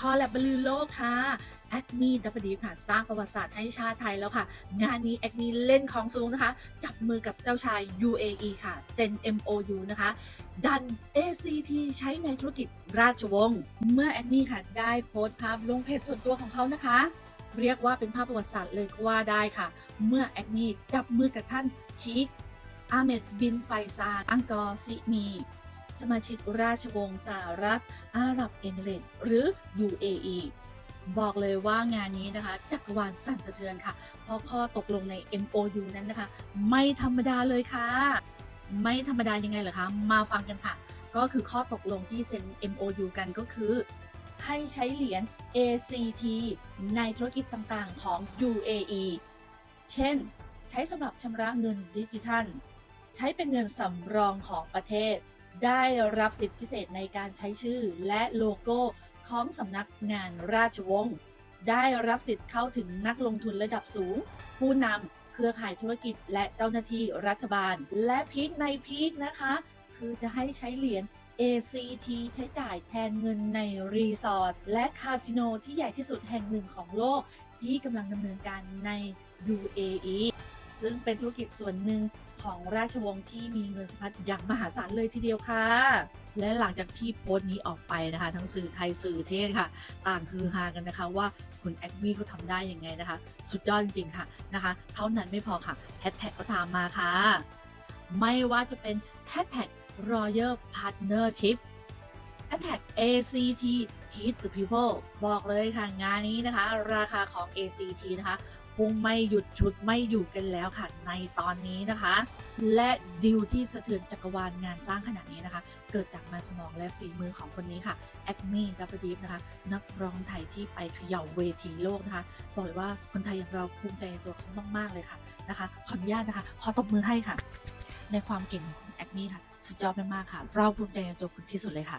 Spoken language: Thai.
คอแลบบลือโลกค่ะแอคมีดับดีค่ะ สร้างประวัติศาสตร์ให้ชาติไทยแล้วค่ะ งานนี้แอคมีเล่นของสูงนะคะ จับมือกับเจ้าชาย UAE ค่ะ เซ็น MOU นะคะ ดัน ACT ใช้ในธุรกิจราชวงศ์เมื่อแอคมีค่ะ ได้โพสต์ภาพลงเพจส่วนตัวของเขานะคะเรียกว่าเป็นภาพประวัติศาสตร์เลยก็ว่าได้ค่ะ เมื่อแอคมีจับมือกับท่านชีคอาเมดบินไฟซาอังกอร์ซิมี สมาชิกราชวงศ์สหรัฐ อาหรับเอมิเรตส์หรือ UAE บอกเลยว่างานนี้นะคะ จักรวาลสั่นสะเทือนค่ะ เพราะข้อตกลงใน MOU นั้นนะคะ ไม่ธรรมดาเลยค่ะ ไม่ธรรมดายังไงเหรอคะ มาฟังกันค่ะ ก็คือข้อตกลงที่เซ็น MOU กันก็คือ ให้ใช้เหรียญ ACT ในธุรกิจต่างๆของ UAE เช่น ใช้สำหรับชำระเงินดิจิทัล ใช้เป็นเงินสำรองของประเทศ ได้รับสิทธิพิเศษในการใช้ชื่อและโลโก้ของสำนักงานราชวงศ์ ได้รับสิทธิ์เข้าถึงนักลงทุนระดับสูง ผู้นำเครือข่ายธุรกิจและเจ้าหน้าที่รัฐบาล และพีคในพีคนะคะ คือจะให้ใช้เหรียญ ACT ใช้จ่ายแทนเงินในรีสอร์ทและคาสิโนที่ใหญ่ที่สุดแห่งหนึ่งของโลก ที่กำลังดำเนินการใน UAE ซึ่งเป็นธุรกิจส่วนหนึ่งของราชวงศ์ที่มีเงินสะพัดอย่างมหาศาลเลยทีเดียวค่ะ และหลังจากที่โพสต์นี้ออกไปนะคะ ทั้งสื่อไทยสื่อเทศค่ะ ต่างคือฮากันนะคะว่าคุณแอดมี่เขาทำได้ยังไงนะคะ สุดยอดจริงๆค่ะนะคะ เท่านั้นไม่พอค่ะแฮชแท็กก็ตามมาค่ะ ไม่ว่าจะเป็นแฮชแท็ก Royal Partnership แฮชแท็ก ACT Hit the People บอกเลยค่ะงานนี้นะคะ ราคาของ ACT นะคะพุ่งไม่หยุดชุดไม่อยู่กันแล้วค่ะในตอนนี้นะคะ และดิวที่สะเทือนจักรวาลงานสร้างขนาดนี้นะคะ เกิดจากมันสมองและฝีมือของคนนี้ค่ะแอดมี่ดับเบิลดีฟนะคะ นักร้องไทยที่ไปเขย่าเวทีโลกนะคะ บอกเลยว่าคนไทยอย่างเราภูมิใจในตัวเขามาก ๆ เลยค่ะนะคะ ขออนุญาตนะคะ ขอตบมือให้ค่ะ ในความเก่งของแอดมี่ค่ะ สุดยอดมากๆค่ะ เราภูมิใจในตัวคุณที่สุดเลยค่ะ